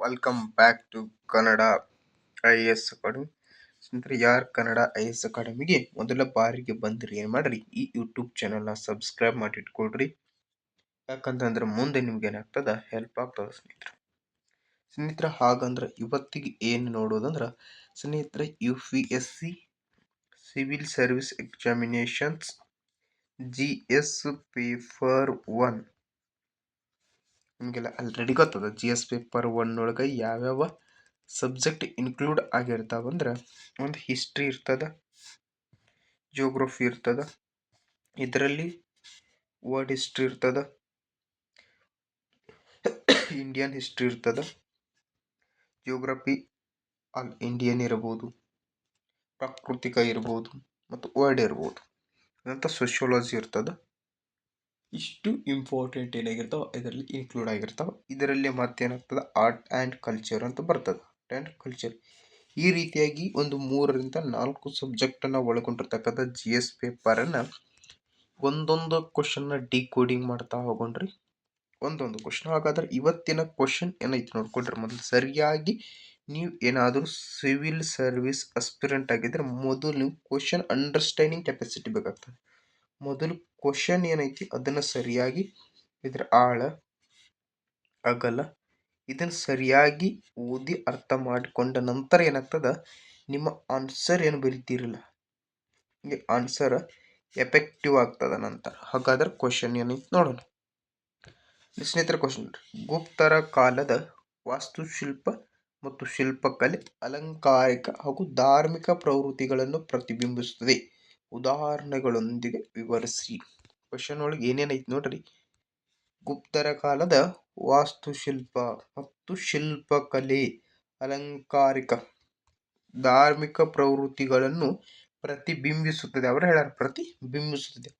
Welcome back to Kannada I A S academy ಸ್ನೇಹಿತರೆ, ಯಾರು Kannada I S ಅಕಾಡೆಮಿಗೆ ಮೊದಲ ಬಾರಿಗೆ ಬಂದಿರಿ, ಏನು ಮಾಡ್ರಿ? ಈ ಯೂಟ್ಯೂಬ್ ಚಾನಲ್ನ ಸಬ್ಸ್ಕ್ರೈಬ್ ಮಾಡಿ ಇಟ್ಕೊಳ್ರಿ ಯಾಕಂತಂದ್ರೆ ಮುಂದೆ ನಿಮ್ಗೆ ಏನಾಗ್ತದೆ? ಹೆಲ್ಪ್ ಆಗ್ತದೆ ಸ್ನೇಹಿತರೆ. ಸ್ನೇಹಿತರೆ, ಹಾಗಂದ್ರೆ ಇವತ್ತಿಗೆ ಏನು ನೋಡೋದಂದ್ರೆ, ಸ್ನೇಹಿತರೆ U P S C civil service examinations G S paper one ನಿಮಗೆಲ್ಲ ಆಲ್ರೆಡಿ ಗೊತ್ತದ? ಜಿ ಎಸ್ ಪೇಪರ್ ಒನ್ ಒಳಗೆ ಯಾವ್ಯಾವ ಸಬ್ಜೆಕ್ಟ್ ಇನ್ಕ್ಲೂಡ್ ಆಗಿರ್ತಾವಂದ್ರೆ ಒಂದು ಹಿಸ್ಟ್ರಿ ಇರ್ತದ ಜಿಯೋಗ್ರಫಿ ಇರ್ತದ, ಇದರಲ್ಲಿ ವರ್ಲ್ಡ್ ಹಿಸ್ಟ್ರಿ ಇರ್ತದ ಇಂಡಿಯನ್ ಹಿಸ್ಟ್ರಿ ಇರ್ತದ ಜಿಯೋಗ್ರಫಿ ಆಲ್ ಇಂಡಿಯನ್ ಇರ್ಬೋದು, ಪ್ರಾಕೃತಿಕ ಇರ್ಬೋದು, ಮತ್ತು ವರ್ಲ್ಡ್ ಇರ್ಬೋದು ಅದಂತ ಸೋಷಿಯೋಲಜಿ ಇರ್ತದ. ಇಷ್ಟು ಇಂಪಾರ್ಟೆಂಟ್ ಏನಾಗಿರ್ತಾವ ಇದರಲ್ಲಿ ಇನ್ಕ್ಲೂಡ್ ಆಗಿರ್ತಾವ ಇದರಲ್ಲಿ ಮತ್ತೇನಾಗ್ತದೆ? ಆರ್ಟ್ ಆ್ಯಂಡ್ ಕಲ್ಚರ್ ಅಂತ ಬರ್ತದೆ. ಆರ್ಟ್ ಆ್ಯಂಡ್ ಕಲ್ಚರ್ ಈ ರೀತಿಯಾಗಿ ಒಂದು ಮೂರರಿಂದ ನಾಲ್ಕು ಸಬ್ಜೆಕ್ಟನ್ನು ಒಳಗೊಂಡಿರ್ತಕ್ಕಂಥ ಜಿ ಎಸ್ ಪೇಪರನ್ನು ಒಂದೊಂದು ಕ್ವಶನ್ನ ಡಿಕೋಡಿಂಗ್ ಮಾಡ್ತಾ ಹೋಗೊಂಡ್ರಿ ಒಂದೊಂದು ಕ್ವಶನ್ ಹಾಗಾದ್ರೆ ಇವತ್ತಿನ ಕ್ವಶನ್ ಏನೈತಿ ನೋಡ್ಕೊಂಡ್ರಿ ಮೊದಲು. ಸರಿಯಾಗಿ ನೀವು ಏನಾದರೂ ಸಿವಿಲ್ ಸರ್ವಿಸ್ ಅಸ್ಪಿರೆಂಟ್ ಆಗಿದ್ರೆ ಮೊದಲು ನೀವು ಕ್ವಶನ್ ಅಂಡರ್ಸ್ಟ್ಯಾಂಡಿಂಗ್ ಕೆಪಾಸಿಟಿ ಬೇಕಾಗ್ತದೆ. ಮೊದಲು ಕ್ವಶನ್ ಏನೈತಿ? ಅದನ್ನು ಸರಿಯಾಗಿ ಇದರ ಆಳ, ಅಗಲ ಇದನ್ನು ಸರಿಯಾಗಿ ಓದಿ ಅರ್ಥ ಮಾಡಿಕೊಂಡ ನಂತರ ಏನಾಗ್ತದ? ನಿಮ್ಮ ಆನ್ಸರ್ ಏನು ಬರಿತೀರಲ್ಲ ಈ ಆನ್ಸರ್ ಎಫೆಕ್ಟಿವ್ ಆಗ್ತದ ನಂತರ. ಹಾಗಾದ್ರೆ ಕ್ವಶನ್ ಏನೈತಿ ನೋಡೋಣ. ಸ್ನೇಹಿತರ ಕ್ವಶನ್ ಗುಪ್ತರ ಕಾಲದ ವಾಸ್ತುಶಿಲ್ಪ ಮತ್ತು ಶಿಲ್ಪಕಲೆ ಅಲಂಕಾರಿಕ ಹಾಗೂ ಧಾರ್ಮಿಕ ಪ್ರವೃತ್ತಿಗಳನ್ನು ಪ್ರತಿಬಿಂಬಿಸುತ್ತದೆ. ಉದಾಹರಣೆಗಳೊಂದಿಗೆ ವಿವರಿಸಿ. ಕ್ವಶನ್ ಒಳಗೆ ಏನೇನೈತಿ ನೋಡ್ರಿ? ಗುಪ್ತರ ಕಾಲದ ವಾಸ್ತುಶಿಲ್ಪ ಮತ್ತು ಶಿಲ್ಪಕಲೆ, ಅಲಂಕಾರಿಕ, ಧಾರ್ಮಿಕ ಪ್ರವೃತ್ತಿಗಳನ್ನು ಪ್ರತಿಬಿಂಬಿಸುತ್ತದೆ. ಅವರು ಹೇಳ್ಯಾರ, ಪ್ರತಿಬಿಂಬಿಸುತ್ತದೆ.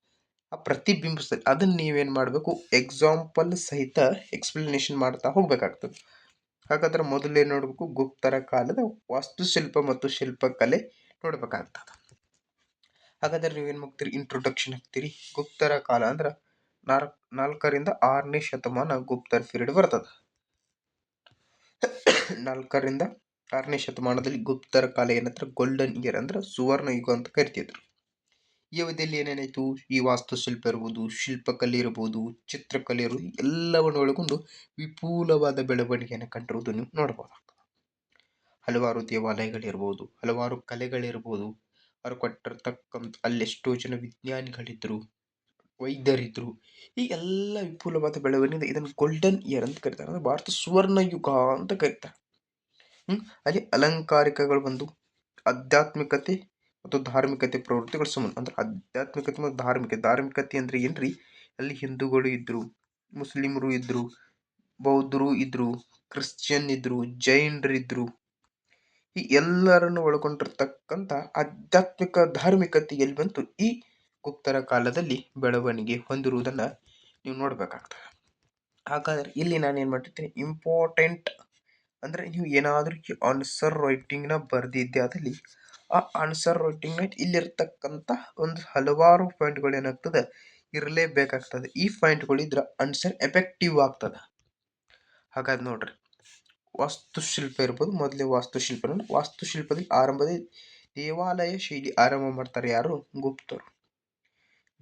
ಆ ಪ್ರತಿಬಿಂಬಿಸ್ತದೆ ಅದನ್ನ ನೀವೇನು ಮಾಡಬೇಕು? ಎಕ್ಸಾಂಪಲ್ ಸಹಿತ ಎಕ್ಸ್ಪ್ಲನೇಷನ್ ಮಾಡ್ತಾ ಹೋಗ್ಬೇಕಾಗ್ತದೆ. ಹಾಗಾದ್ರೆ ಮೊದಲೇ ನೋಡಬೇಕು? ಗುಪ್ತರ ಕಾಲದ ವಾಸ್ತುಶಿಲ್ಪ ಮತ್ತು ಶಿಲ್ಪಕಲೆ ನೋಡ್ಬೇಕಾಗ್ತದೆ. ಹಾಗಾದ್ರೆ ನೀವೇನು ಮಾಡ್ತೀರಿ? ಇಂಟ್ರೊಡಕ್ಷನ್ ಹಾಕ್ತೀರಿ? ಗುಪ್ತರ ಕಾಲ ಅಂದ್ರೆ ನಾಲ್ಕು ನಾಲ್ಕರಿಂದ ಆರನೇ ಶತಮಾನ ಗುಪ್ತರ ಪೀರಿಯಡ್ ಬರ್ತದೆ. ನಾಲ್ಕರಿಂದ ಆರನೇ ಶತಮಾನದಲ್ಲಿ ಗುಪ್ತರ ಕಾಲ ಏನಂದ್ರೆ ಗೋಲ್ಡನ್ ಇಯರ್ ಅಂದ್ರೆ ಸುವರ್ಣ ಯುಗ ಅಂತ ಕರಿತಿದ್ರು. ಈ ಅವಧಿಯಲ್ಲಿ ಏನೇನಾಯಿತು? ಈ ವಾಸ್ತುಶಿಲ್ಪ ಇರ್ಬೋದು, ಶಿಲ್ಪಕಲೆ ಇರ್ಬೋದು, ಚಿತ್ರಕಲೆ ಇರ್ಬೋದು, ಎಲ್ಲವನ್ನು ಒಳಗೊಂಡು ವಿಪುಲವಾದ ಬೆಳವಣಿಗೆಯನ್ನು ಕಂಡಿರುವುದು ನೀವು ನೋಡಬಹುದಾಗ್ತದೆ ಹಲವಾರು ದೇವಾಲಯಗಳಿರ್ಬೋದು, ಹಲವಾರು ಕಲೆಗಳಿರ್ಬೋದು ಅವರು ಕೊಟ್ಟಿರ್ತಕ್ಕಂಥ ಅಲ್ಲೆಷ್ಟೋ ಜನ ವಿಜ್ಞಾನಿಗಳಿದ್ರು, ವೈದ್ಯರಿದ್ರು, ಈ ಎಲ್ಲ ವಿಪುಲವಾದ ಬೆಳವಣಿಗೆ ಇದನ್ನು ಗೋಲ್ಡನ್ ಇಯರ್ ಅಂತ ಕರೀತಾರೆ. ಅಂದರೆ ಭಾರತ ಸುವರ್ಣ ಯುಗ ಅಂತ ಕರೀತಾರೆ. ಅಲ್ಲಿ ಅಲಂಕಾರಿಕಗಳು ಬಂದು ಆಧ್ಯಾತ್ಮಿಕತೆ ಮತ್ತು ಧಾರ್ಮಿಕತೆ ಪ್ರವೃತ್ತಿಗಳು ಸಂಬಂಧ ಅಂದ್ರೆ ಆಧ್ಯಾತ್ಮಿಕತೆ ಮತ್ತು ಧಾರ್ಮಿಕ, ಧಾರ್ಮಿಕತೆ ಅಂದರೆ ಏನ್ರಿ? ಅಲ್ಲಿ ಹಿಂದೂಗಳು ಇದ್ದರು ಮುಸ್ಲಿಮರು ಇದ್ದರು ಬೌದ್ಧರು ಇದ್ದರು ಕ್ರಿಶ್ಚಿಯನ್ ಇದ್ದರು ಜೈನರಿದ್ದರು ಈ ಎಲ್ಲರನ್ನು ಒಳಗೊಂಡಿರ್ತಕ್ಕಂಥ ಆಧ್ಯಾತ್ಮಿಕ ಧಾರ್ಮಿಕತೆ ಎಲ್ಲಿ ಬಂತು ಈ ಗುಪ್ತರ ಕಾಲದಲ್ಲಿ ಬೆಳವಣಿಗೆ ಹೊಂದಿರುವುದನ್ನು ನೀವು ನೋಡಬೇಕಾಗ್ತದೆ. ಹಾಗಾದ್ರೆ ಇಲ್ಲಿ ನಾನು ಏನು ಮಾಡಿರ್ತೀನಿ ಇಂಪಾರ್ಟೆಂಟ್ ಅಂದರೆ ನೀವು ಏನಾದರೂ ಆನ್ಸರ್ ರೈಟಿಂಗ್ನ ಬರೆದಿದ್ದೆ ಅದಲ್ಲಿ ಆ ಆನ್ಸರ್ ರೈಟಿಂಗ್ನ ಇಲ್ಲಿರ್ತಕ್ಕಂಥ ಒಂದು ಹಲವಾರು ಪಾಯಿಂಟ್ಗಳು ಏನಾಗ್ತದೆ, ಇರಲೇಬೇಕಾಗ್ತದೆ. ಈ ಪಾಯಿಂಟ್ಗಳಿದ್ರೆ ಆನ್ಸರ್ ಎಫೆಕ್ಟಿವ್ ಆಗ್ತದೆ. ಹಾಗಾದ್ರೆ ನೋಡ್ರಿ. ವಾಸ್ತುಶಿಲ್ಪ ಇರ್ಬೋದು ಮೊದಲೇ ವಾಸ್ತುಶಿಲ್ಪ ವಾಸ್ತುಶಿಲ್ಪದಲ್ಲಿ ಆರಂಭದಲ್ಲಿ ದೇವಾಲಯ ಶೈಲಿ ಆರಂಭ ಮಾಡ್ತಾರೆ ಯಾರು? ಗುಪ್ತರು.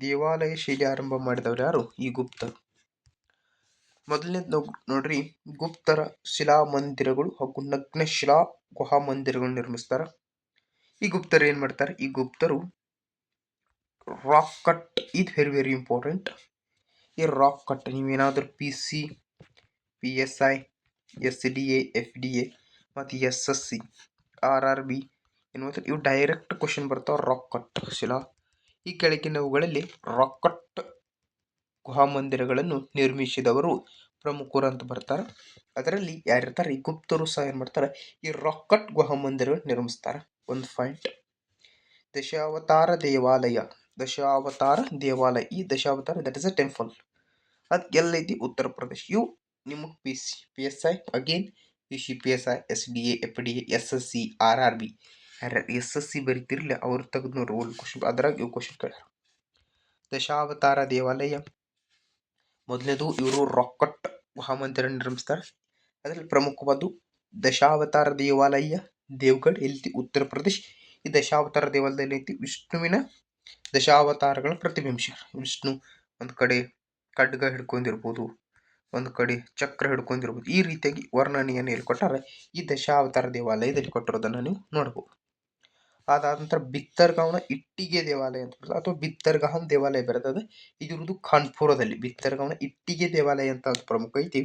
ದೇವಾಲಯ ಶೈಲಿ ಆರಂಭ ಮಾಡಿದವರು ಯಾರು? ಈ ಗುಪ್ತರು. ಮೊದಲನೇದು ನೋಡ್ರಿ, ಗುಪ್ತರ ಶಿಲಾ ಮಂದಿರಗಳು ಹಾಗೂ ನಗ್ನ ಶಿಲಾ ಗುಹಾ ಮಂದಿರಗಳು ನಿರ್ಮಿಸ್ತಾರ. ಈ ಗುಪ್ತರು ಏನು ಮಾಡ್ತಾರೆ? ಈ ಗುಪ್ತರು ರಾಕ್ ಕಟ್ ಇದು ವೆರಿ ವೆರಿ ಇಂಪಾರ್ಟೆಂಟ್ ಈ ರಾಕ್ ಕಟ್ ನೀವೇನಾದರೂ P C P S I S D A, F D A, ಮತ್ತು S S C, R R B ಏನು ಇವು ಡೈರೆಕ್ಟ್ ಕ್ವಶನ್ ಬರ್ತಾವೆ ರಾಕಟ್ ಕಟ್ ಶಿಲಾ. ಈ ಕೆಳಗಿನವುಗಳಲ್ಲಿ ರಾಕಟ್ ಗುಹಾ ಮಂದಿರಗಳನ್ನು ನಿರ್ಮಿಸಿದವರು ಪ್ರಮುಖರು ಅಂತ ಬರ್ತಾರೆ. ಅದರಲ್ಲಿ ಯಾರಿರ್ತಾರೆ? ಈ ಗುಪ್ತರು ಸಹ ಏನು ಮಾಡ್ತಾರೆ? ಈ ರಾಕಟ್ ಗುಹಾಮಂದಿರಗಳನ್ನು ನಿರ್ಮಿಸ್ತಾರೆ. ಒಂದು ಪಾಯಿಂಟ್ ದಶಾವತಾರ ದೇವಾಲಯ. ದಶಾವತಾರ ದೇವಾಲಯ. ಈ Dashavatara that is a temple ಅದು ಎಲ್ಲೈತಿ ಉತ್ತರ ಪ್ರದೇಶ. ಇವು ನಿಮಗೆ P C P S I again P C P S I S D A F D A S S C R R B S S C ಬರಿತಿರಲಿಲ್ಲ ಅವ್ರು ತೆಗೆದು ನೋಡಿ old question ಅದ್ರಾಗ ಇವು question ಕೇಳ್ಯಾರ. Dashavatara ದೇವಾಲಯ. ಮೊದಲನೇದು ಇವರು ರಾಕಟ್ ಮಹಾಮಂದಿರ ನಿರ್ಮಿಸ್ತಾರೆ. ಅದರಲ್ಲಿ ಪ್ರಮುಖವಾದ್ದು ದಶಾವತಾರ ದೇವಾಲಯ ದೇವ್ಗಢ್ ಎಲ್ಲಿ ಉತ್ತರ ಪ್ರದೇಶ್. ಈ ದಶಾವತಾರ ದೇವಾಲಯದಲ್ಲಿ ಐತಿ ವಿಷ್ಣುವಿನ ದಶಾವತಾರಗಳ ಪ್ರತಿಬಿಂಬಿಸ ವಿಷ್ಣು ಒಂದು ಕಡೆ ಖಡ್ಗ ಹಿಡ್ಕೊಂಡಿರ್ಬೋದು. ಒಂದು ಕಡೆ ಚಕ್ರ ಹಿಡ್ಕೊಂಡಿರ್ಬೋದು. ಈ ರೀತಿಯಾಗಿ ವರ್ಣನೆಯನ್ನು ಇಲ್ಲಿ ಕೊಟ್ಟಾರೆ ಈ ದಶಾವತಾರ ದೇವಾಲಯದಲ್ಲಿ ಕೊಟ್ಟಿರೋದನ್ನು ನೀವು ನೋಡ್ಬೋದು. ಅದಾದ ನಂತರ ಬಿತ್ತರ್ಗಾವ್ನ ಇಟ್ಟಿಗೆ ದೇವಾಲಯ ಅಂತ ಬರ್ತದೆ. ಅಥವಾ ಬಿತ್ತರ್ಗಾಹಂ ದೇವಾಲಯ ಬರ್ತದೆ. ಇದಿರುವುದು ಕಾನ್ಪುರದಲ್ಲಿ ಬಿತ್ತರ್ಗಾವ್ನ ಇಟ್ಟಿಗೆ ದೇವಾಲಯ ಅಂತ ಒಂದು ಪ್ರಮುಖ ಐತಿ.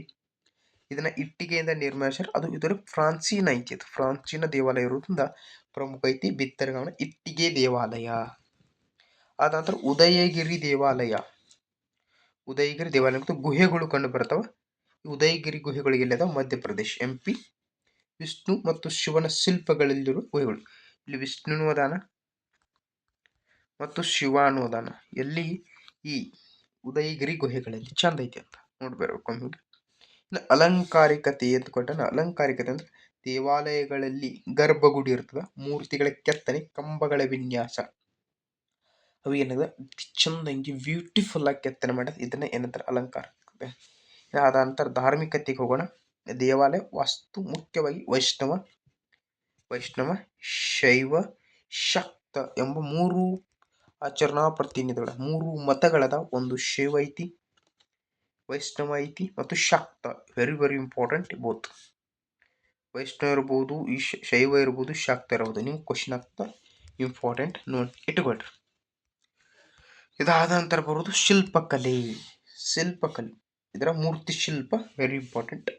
ಇದನ್ನ ಇಟ್ಟಿಗೆಯಿಂದ ನಿರ್ಮಿಸ್ಯಾರ. ಅದು ಇದರ ಫ್ರಾನ್ಸಿನ ಐತಿ. ಅದು ಫ್ರಾನ್ಸಿನ ದೇವಾಲಯ ಇರೋದ್ರಿಂದ ಪ್ರಮುಖ ಐತಿ ಬಿತ್ತರ್ಗಾವ್ನ ಇಟ್ಟಿಗೆ ದೇವಾಲಯ. ಆದ ನಂತರ ಉದಯಗಿರಿ ದೇವಾಲಯ. ಉದಯಗಿರಿ ದೇವಾಲಯ ಮತ್ತು ಗುಹೆಗಳು ಕಂಡು ಬರ್ತಾವ ಉದಯಗಿರಿ ಗುಹೆಗಳು ಎಲ್ಲಿದಾವ ಮಧ್ಯಪ್ರದೇಶ ಎಂ ಪಿ ವಿಷ್ಣು ಮತ್ತು ಶಿವನ ಶಿಲ್ಪಗಳಲ್ಲಿರುವ ಗುಹೆಗಳು. ಇಲ್ಲಿ ವಿಷ್ಣುನು ಅದಾನ ಮತ್ತು ಶಿವಾನು ಅದಾನ ಎಲ್ಲಿ ಈ ಉದಯಗಿರಿ ಗುಹೆಗಳಲ್ಲಿ ಚಂದ ಐತಿ ಅಂತ ನೋಡ್ಬರ್ಬೇಕು ಒಮ್ಮೆ ಇನ್ನು ಅಲಂಕಾರಿಕತೆ ಅಂತ ಕೊಟ್ಟಾನ ಅಲಂಕಾರಿಕತೆ ಅಂದ್ರೆ ದೇವಾಲಯಗಳಲ್ಲಿ ಗರ್ಭಗುಡಿ ಇರ್ತದ, ಮೂರ್ತಿಗಳ ಕೆತ್ತನೆ, ಕಂಬಗಳ ವಿನ್ಯಾಸ. ಅವು ಏನದ? ಚಂದಂಗಿ ಬ್ಯೂಟಿಫುಲ್ ಆಗಿ ಕೆತ್ತನೆ ಮಾಡ್ಯಾರ ಇದನ್ನ ಏನಂತಾರೆ? ಅಲಂಕಾರ. ಅದ ನಂತರ ಧಾರ್ಮಿಕತೆಗೆ ಹೋಗೋಣ. ದೇವಾಲಯ ವಾಸ್ತು ಮುಖ್ಯವಾಗಿ ವೈಷ್ಣವ ವೈಷ್ಣವ, ಶೈವ, ಶಕ್ತ ಎಂಬ ಮೂರು ಆಚರಣಾ ಪ್ರತಿನಿಧಿಗಳ, ಮೂರು ಮತಗಳದ ಒಂದು ಶೈವ ಐತಿ, ವೈಷ್ಣವ ಐತಿ ಮತ್ತು Shakta. Very very important both Vaishnava ಇರ್ಬೋದು, ಈ ಶೈವ ಇರ್ಬೋದು, ಶಾಕ್ತ ಇರ್ಬೋದು. ನಿಮ್ಗೆ ಕ್ವಶನ್ ಆಗ್ತಾ ಇಂಪಾರ್ಟೆಂಟ್ ನೋಡಿ ಇಟ್ಕೊಳ್ರಿ. ಇದಾದ ನಂತರ ಬರೋದು ಶಿಲ್ಪಕಲೆ. ಶಿಲ್ಪಕಲೆ. ಇದರ ಮೂರ್ತಿ ಶಿಲ್ಪ ವೆರಿ ಇಂಪಾರ್ಟೆಂಟ್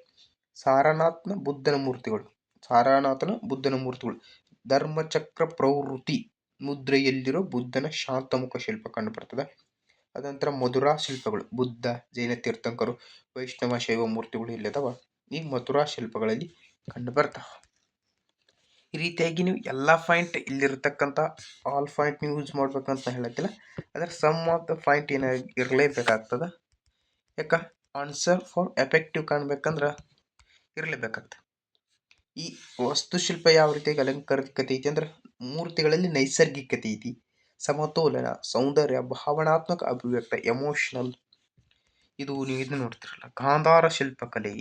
ಸಾರನಾಥ್ನ ಬುದ್ಧನ ಮೂರ್ತಿಗಳು. ಸಾರನಾಥನ ಬುದ್ಧನ ಮೂರ್ತಿಗಳು. ಧರ್ಮಚಕ್ರ ಪ್ರವೃತ್ತಿ ಮುದ್ರೆಯಲ್ಲಿರೋ ಬುದ್ಧನ ಶಾಂತಮುಖ ಶಿಲ್ಪ ಕಂಡು ಬರ್ತದೆ ಅದಂತರ ಮಧುರಾ ಶಿಲ್ಪಗಳು. ಬುದ್ಧ, ಜೈನ ತೀರ್ಥಂಕರು, ವೈಷ್ಣವ, ಶೈವ ಮೂರ್ತಿಗಳು ಇಲ್ಲದವ ಈ ಮಧುರಾ ಶಿಲ್ಪಗಳಲ್ಲಿ ಕಂಡು ಬರ್ತಾವ ಈ ರೀತಿಯಾಗಿ ನೀವು ಎಲ್ಲ ಪಾಯಿಂಟ್ ಇಲ್ಲಿರ್ತಕ್ಕಂಥ ಆಲ್ ಪಾಯಿಂಟ್ ನೀವು ಯೂಸ್ ಮಾಡ್ಬೇಕಂತ ಹೇಳತ್ತಿಲ್ಲ. ಅದರ ಸಮ್ ಆಫ್ ದ ಪಾಯಿಂಟ್ ಏನ ಇರಲೇಬೇಕಾಗ್ತದ? ಯಾಕ? ಆನ್ಸರ್ ಫಾರ್ ಎಫೆಕ್ಟಿವ್ ಕಾಣ್ಬೇಕಂದ್ರೆ ಇರಲೇಬೇಕಾಗ್ತದೆ. ಈ ವಸ್ತುಶಿಲ್ಪ ಯಾವ ರೀತಿಯಾಗಿ ಅಲಂಕಾರಿಕತೆ ಐತಿ ಅಂದ್ರೆ ಮೂರ್ತಿಗಳಲ್ಲಿ ನೈಸರ್ಗಿಕತೆ ಐತಿ ಸಮತೋಲನ, ಸೌಂದರ್ಯ, ಭಾವನಾತ್ಮಕ ಅಭಿವ್ಯಕ್ತ ಎಮೋಷನಲ್ ಇದು ನೀವು ಇದನ್ನ ನೋಡ್ತಿರಲ್ಲ. ಗಾಂಧಾರ ಶಿಲ್ಪಕಲೆ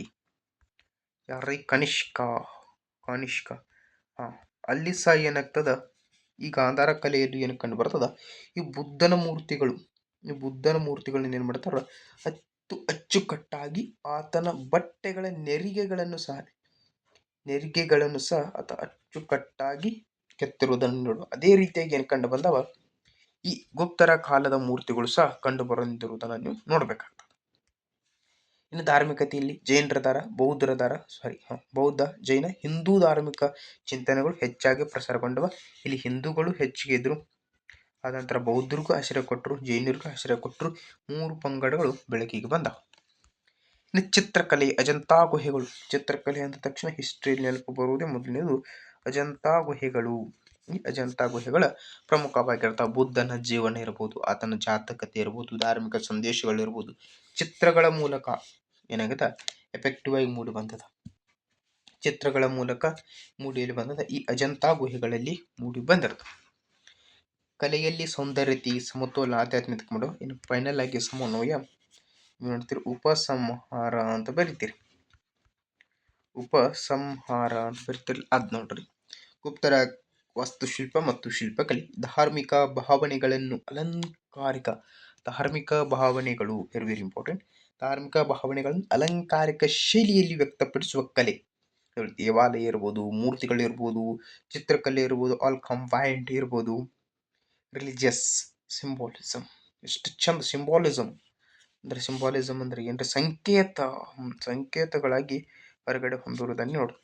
ಯಾರೀ ಕನಿಷ್ಕ. ಕನಿಷ್ಕ. ಹಾಂ, ಅಲ್ಲಿ ಸಹ ಏನಾಗ್ತದ? ಈ ಗಾಂಧಾರ ಕಲೆಯಲ್ಲಿ ಏನು ಕಂಡು ಬರ್ತದ ಈ ಬುದ್ಧನ ಮೂರ್ತಿಗಳು, ಈ ಬುದ್ಧನ ಮೂರ್ತಿಗಳನ್ನ ಏನು ಮಾಡ್ತಾರ ಅಚ್ಚು ಅಚ್ಚುಕಟ್ಟಾಗಿ ಆತನ ಬಟ್ಟೆಗಳ ನೆರಿಗೆಗಳನ್ನು ಸಹ ನೆರಿಗೆಗಳನ್ನು ಸಹ ಆತ ಅಚ್ಚುಕಟ್ಟಾಗಿ ಕೆತ್ತಿರುವುದನ್ನು ನೋಡು. ಅದೇ ರೀತಿಯಾಗಿ ಏನು ಕಂಡು ಬಂದವ? ಈ ಗುಪ್ತರ ಕಾಲದ ಮೂರ್ತಿಗಳು ಸಹ ಕಂಡು ನೀವು ನೋಡ್ಬೇಕಾಗ್ತದೆ. ಇನ್ನು ಧಾರ್ಮಿಕತೆಯಲ್ಲಿ ಬೌದ್ಧರ ಬೌದ್ಧರದಾರ ಸಾರಿ ಬೌದ್ಧ, ಜೈನ, ಹಿಂದೂ ಧಾರ್ಮಿಕ ಚಿಂತನೆಗಳು ಹೆಚ್ಚಾಗಿ ಪ್ರಸಾರಗೊಂಡವ ಇಲ್ಲಿ ಹಿಂದೂಗಳು ಹೆಚ್ಚಿಗೆ ಇದ್ರು ಆದ ನಂತರ ಬೌದ್ಧರಿಗೂ ಆಶ್ರಯ ಕೊಟ್ಟರು, ಜೈನರಿಗೂ ಆಶ್ರಯ ಕೊಟ್ಟರು. ಮೂರು ಪಂಗಡಗಳು ಬೆಳಕಿಗೆ ಬಂದವು. ಇನ್ನು ಚಿತ್ರಕಲೆ, ಅಜಂತಾ ಗುಹೆಗಳು. ಚಿತ್ರಕಲೆ ಅಂದ ತಕ್ಷಣ ಹಿಸ್ಟ್ರಿ ನೆನಪು ಬರುವುದೇ ಮೊದಲನೇದು. ಅಜಂತಾ ಗುಹೆಗಳು. ಈ ಅಜಂತಾ ಗುಹೆಗಳ ಪ್ರಮುಖವಾಗಿರ್ತಾವ ಬುದ್ಧನ ಜೀವನ ಇರ್ಬೋದು, ಆತನ ಜಾತಕತೆ ಇರ್ಬೋದು, ಧಾರ್ಮಿಕ ಸಂದೇಶಗಳಿರ್ಬೋದು ಚಿತ್ರಗಳ ಮೂಲಕ ಏನಾಗುತ್ತೆ? ಎಫೆಕ್ಟಿವ್ ಆಗಿ ಮೂಡಿ ಬಂದದ. ಚಿತ್ರಗಳ ಮೂಲಕ ಮೂಡಿಯಲ್ಲಿ ಬಂದದ. ಈ ಅಜಂತಾ ಗುಹೆಗಳಲ್ಲಿ ಮೂಡಿ ಬಂದಿರೋದು. ಕಲೆಯಲ್ಲಿ ಸೌಂದರ್ಯತೆ, ಸಮತೋಲ ಆಧ್ಯಾತ್ಮಿಕ ಮಾಡೋ. ಇನ್ನು ಫೈನಲ್ ಆಗಿ ಸಮನ್ವಯ. ನೋಡ್ತೀರಿ, ಉಪಸಂಹಾರ ಅಂತ ಬರಿತೀರಿ. ಉಪಸಂಹಾರ ಅಂತ ಬರಿತೀರಿ. ಅದ್ ನೋಡ್ರಿ. ಗುಪ್ತರ ವಾಸ್ತುಶಿಲ್ಪ ಮತ್ತು ಶಿಲ್ಪಕಲೆ. ಧಾರ್ಮಿಕ ಭಾವನೆಗಳನ್ನು ಅಲಂಕಾರಿಕ. ಧಾರ್ಮಿಕ ಭಾವನೆಗಳು. ವೆರಿ ವೆರಿ ಇಂಪಾರ್ಟೆಂಟ್ ಧಾರ್ಮಿಕ ಭಾವನೆಗಳನ್ನು ಅಲಂಕಾರಿಕ ಶೈಲಿಯಲ್ಲಿ ವ್ಯಕ್ತಪಡಿಸುವ ಕಲೆ. ದೇವಾಲಯ ಇರ್ಬೋದು ಮೂರ್ತಿಗಳಿರ್ಬೋದು ಚಿತ್ರಕಲೆ ಇರ್ಬೋದು ಆಲ್ ಕಂಬೈಂಡ್ ಇರ್ಬೋದು. ರಿಲಿಜಿಯಸ್ ಸಿಂಬಾಲಿಸಮ್ ಎಷ್ಟು ಚಂದ ಸಿಂಬಾಲಿಸಮ್ ಅಂದರೆ ಸಿಂಬಾಲಿಸಮ್ ಅಂದರೆ ಏನರ? ಸಂಕೇತ. ಸಂಕೇತಗಳಾಗಿ ಹೊರಗಡೆ ಹೊಂದಿರುವುದನ್ನು ನೋಡು.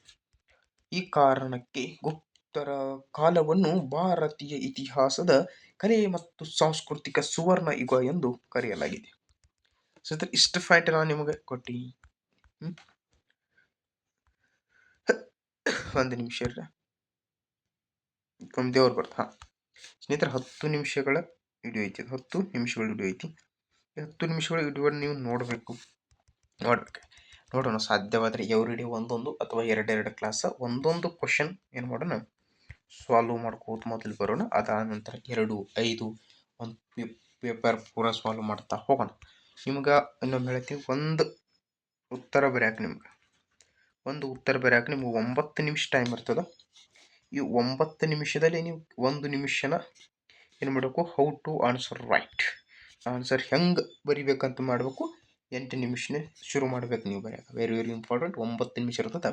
ಈ ಕಾರಣಕ್ಕೆ ಗುಪ್ತರ ಕಾಲವನ್ನು ಭಾರತೀಯ ಇತಿಹಾಸದ ಕಲೆ ಮತ್ತು ಸಾಂಸ್ಕೃತಿಕ ಸುವರ್ಣ ಯುಗ ಎಂದು ಕರೆಯಲಾಗಿದೆ. ಸೊ ಇಷ್ಟು ಫೈಟ್ ನಾವು ನಿಮಗೆ ಕೊಟ್ಟಿ ಒಂದು ನಿಮಿಷ ಇರ್ರ ದೇವ್ರು ಬರ್ತ ಹಾಂ ಸ್ನೇಹಿತರೆ ಹತ್ತು ನಿಮಿಷಗಳ ವಿಡಿಯೋ ಐತಿ ಹತ್ತು ನಿಮಿಷಗಳ ವಿಡಿಯೋ ಐತಿ ಹತ್ತು ನಿಮಿಷಗಳ ವಿಡಿಯೋ ನೀವು ನೋಡಬೇಕು. ನೋಡ್ಬೇಕು. ನೋಡೋಣ ಸಾಧ್ಯವಾದರೆ ಎವ್ರಿ ಒಂದೊಂದು ಅಥವಾ ಎರಡೆರಡು ಕ್ಲಾಸ ಒಂದೊಂದು ಕ್ವಶನ್ ಏನು ಮಾಡೋಣ? ಸಾಲ್ವ್ ಮಾಡ್ಕೋತ ಮೊದಲು ಬರೋಣ. ಅದಾದ ನಂತರ ಎರಡು, ಐದು, ಒಂದು ಪೇಪರ್ ಪೂರ ಸಾಲ್ವ್ ಮಾಡ್ತಾ ಹೋಗೋಣ. ನಿಮ್ಗೆ ಇನ್ನೊಮ್ಮೆ ಹೇಳ್ತೀನಿ. ಒಂದು ಉತ್ತರ ಬರ್ಯಾಕೆ ನಿಮ್ಗೆ. ಒಂದು ಉತ್ತರ ಬರೆಯೋಕೆ ನಿಮ್ಗೆ ಒಂಬತ್ತು ನಿಮಿಷ ಟೈಮ್ ಇರ್ತದೆ. ಈ ಒಂಬತ್ತು ನಿಮಿಷದಲ್ಲಿ ನೀವು ಒಂದು ನಿಮಿಷನ ಏನು ಮಾಡಬೇಕು? How to answer right answer ಹೆಂಗೆ ಬರಿಬೇಕಂತ ಮಾಡಬೇಕು. ಎಂಟು ನಿಮಿಷನೇ ಶುರು ಮಾಡಬೇಕು ನೀವು ಬರೆಯೋಕೆ. ವೆರಿ ವೆರಿ ಇಂಪಾರ್ಟೆಂಟ್ ಒಂಬತ್ತು ನಿಮಿಷ ಇರ್ತದೆ.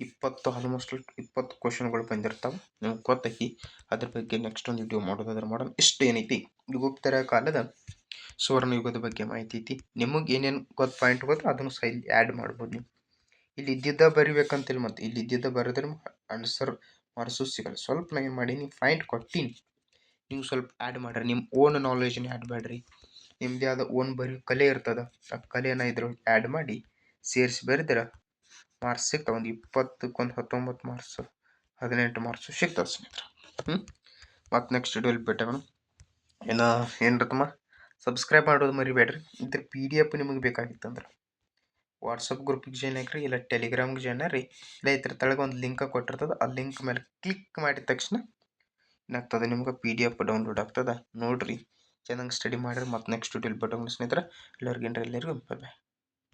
ಇಪ್ಪತ್ತು ಆಲ್ಮೋಸ್ಟ್ ಇಪ್ಪತ್ತು ಕ್ವಶನ್ಗಳು ಬಂದಿರ್ತಾವೆ. ನಿಮ್ಗೆ ಗೊತ್ತೈತಿ. ಅದ್ರ ಬಗ್ಗೆ ನೆಕ್ಸ್ಟ್ ಒಂದು ವಿಡಿಯೋ ಮಾಡೋದಾದ್ರೆ ಮಾಡೋಣ. ಇಷ್ಟು ಏನೈತಿ? ಗುಪ್ತರ ಕಾಲದ ಸುವರ್ಣ ಯುಗದ ಬಗ್ಗೆ ಮಾಹಿತಿ ಐತಿ. ನಿಮಗೆ ಏನೇನು ಗೊತ್ತು ಪಾಯಿಂಟ್ ಗೊತ್ತು ಅದನ್ನು ಸಹ ಇಲ್ಲಿ ಆ್ಯಡ್ ಮಾಡ್ಬೋದು ನೀವು. ಇಲ್ಲಿ ಇದ್ದಿದ್ದ ಬರಿಬೇಕಂತಿಲ್ಲ ಮತ್ತು ಇಲ್ಲಿ ಇದ್ದಿದ್ದ ಬರೆದ್ರೆ ಆನ್ಸರ್ ಮಾರ್ಸು ಸಿಗಲ್ಲ ಸ್ವಲ್ಪ ನಾ ಏನು ಮಾಡೀನಿ ಪಾಯಿಂಟ್ ಕೊಟ್ಟೀನಿ. ನೀವು ಸ್ವಲ್ಪ ಆ್ಯಡ್ ಮಾಡ್ರಿ. ನಿಮ್ಮ ಓನ್ ನಾಲೆಜ್ನ ಆ್ಯಡ್ ಮಾಡ್ರಿ. ನಿಮ್ಮದೇ ಆದ ಓನ್ ಬರಿ, ಕಲೆ ಇರ್ತದೆ, ಆ ಕಲೆನ ಇದ್ರೊಳಗೆ ಆ್ಯಡ್ ಮಾಡಿ ಸೇರಿಸಿ ಬರೆದ್ರೆ ಮಾರ್ಕ್ಸ್ ಸಿಗ್ತಾವೆ. ಒಂದು ಇಪ್ಪತ್ತಕ್ಕೊಂದು ಹತ್ತೊಂಬತ್ತು ಮಾರ್ಕ್ಸ್ ಹದಿನೆಂಟು ಮಾರ್ಕ್ಸು ಸಿಗ್ತದೆ ಸ್ನೇಹಿತರೆ. ಹ್ಞೂ ಮತ್ತು ನೆಕ್ಸ್ಟ್ ವಿಡಿಯೋಲಿ ಭೇಟಿಯಾಗೋಣ ಏನ ಏನ್ರತಮ್ಮ ಸಬ್ಸ್ಕ್ರೈಬ್ ಮಾಡೋದು ಮರಿಬೇಡ್ರಿ. ಇದ್ರ ಪಿ ಡಿ ಎಫ್ ನಿಮಗೆ ಬೇಕಾಗಿತ್ತಂದ್ರೆ ವಾಟ್ಸಪ್ ಗ್ರೂಪಿಗೆ ಜಾಯ್ನ್ ಆಗ್ರಿ, ಇಲ್ಲ ಟೆಲಿಗ್ರಾಮ್ಗೆ ಜಾಯ್ನ್ ಆಗ್ರಿ, ಇಲ್ಲ ಇದ್ರ ತಳಗೆ ಒಂದು ಲಿಂಕ್ ಕೊಟ್ಟಿರ್ತದೆ, ಆ ಲಿಂಕ್ ಮೇಲೆ ಕ್ಲಿಕ್ ಮಾಡಿದ ತಕ್ಷಣ ಏನಾಗ್ತದೆ ನಿಮ್ಗೆ ಪಿ ಡಿ ಎಫ್ ಡೌನ್ಲೋಡ್ ಆಗ್ತದೆ. ನೋಡಿರಿ, ಚೆನ್ನಾಗಿ ಸ್ಟಡಿ ಮಾಡಿರಿ, ಮತ್ತು ನೆಕ್ಸ್ಟ್ ವಿಡಿಯೋಲಿ ಬಟನ್ ಸ್ನೇಹಿತರೆ, ಎಲ್ಲರಿಗೂ ಎಲ್ಲರಿಗೂ ಬಾಯ್ ಬಾಯ್